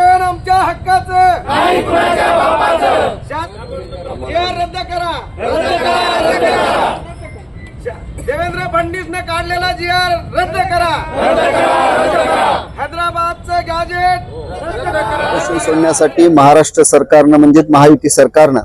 आमच्या हक्काचं. रद्द करा. देवेंद्र फडणवीसने काढलेला जी आर रद्द करा हैदराबादचं गॅजेट. रद्द करा. आरक्षण सोडण्यासाठी महाराष्ट्र सरकारनं म्हणजेच महायुती सरकारनं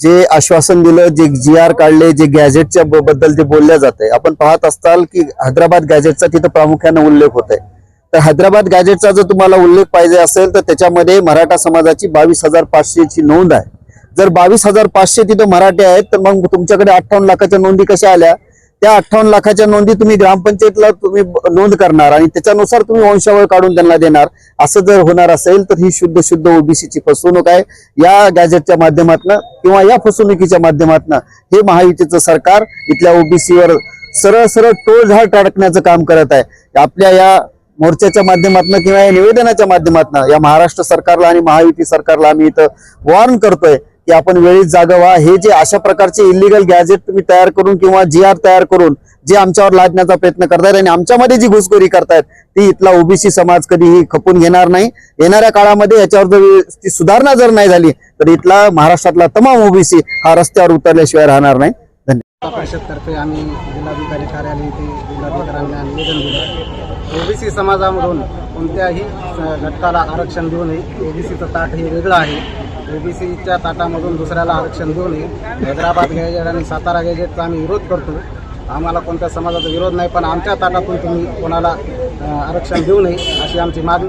जे आश्वासन दिलं जे जी आर काढले जे गॅजेटच्या बद्दल जे बोलल्या जाते आपण पाहत असताल की हैदराबाद गॅजेटचा तिथं प्रामुख्यानं उल्लेख होत आहे तर हैदराबाद गॅजेटचा जर तुम्हाला उल्लेख पाहिजे असेल तर त्याच्यामध्ये मराठा समाजाची बावीस हजार पाचशेची नोंद आहे. जर बावीस हजार पाचशे तिथं मराठी आहेत तर मग तुमच्याकडे अठ्ठावन्न लाखाच्या नोंदी कशा आल्या? त्या अठ्ठावन्न लाखाच्या नोंदी तुम्ही ग्रामपंचायतला तुम्ही नोंद करणार आणि त्याच्यानुसार तुम्ही वंशावळ काढून त्यांना देणार. असं जर होणार असेल तर ही शुद्ध शुद्ध ओबीसीची फसवणूक आहे. या गॅजेटच्या माध्यमातून किंवा या फसवणुकीच्या माध्यमातून हे महायुतीचं सरकार इथल्या ओबीसीवर सरळ सरळ टोळझाळ टाकण्याचं काम करत आहे. आपल्या या मोर्चाच्या माध्यमातून किंवा या निवेदनाच्या माध्यमातून या महाराष्ट्र सरकारला आणि महायुती सरकारला आम्ही इथं वॉर्न करतोय की आपण वेळीच जागा व्हा. हे जे अशा प्रकारचे इलिगल गॅजेट तुम्ही तयार करून किंवा जी आर तयार करून जे आमच्यावर लादण्याचा प्रयत्न करतायत आणि आमच्यामध्ये जी घुसखोरी करतायत ती इथला ओबीसी समाज कधीही खपून घेणार नाही. येणाऱ्या काळामध्ये याच्यावर जर ती सुधारणा जर नाही झाली तर इथला महाराष्ट्रातला तमाम ओबीसी हा रस्त्यावर उतरल्याशिवाय राहणार नाही. धन्यवाद. परिषदतर्फे आम्ही जिल्हाधिकारी कार्यालय येथे जिल्हाधिकाऱ्यांना निवेदन दिलं. ओबीसी समाजामधून कोणत्याही घटकाला आरक्षण देऊ नये. ओबीसीचं ताट हे वेगळं आहे. ओबीसीच्या ताटामधून दुसऱ्याला आरक्षण देऊ नये. हैदराबाद गॅजेट आणि सातारा गॅजेटचा आम्ही विरोध करतो. आम्हाला कोणत्या समाजाचा विरोध नाही पण आमच्या ताटातून तुम्ही कोणाला आरक्षण देऊ नये अशी आमची मागणी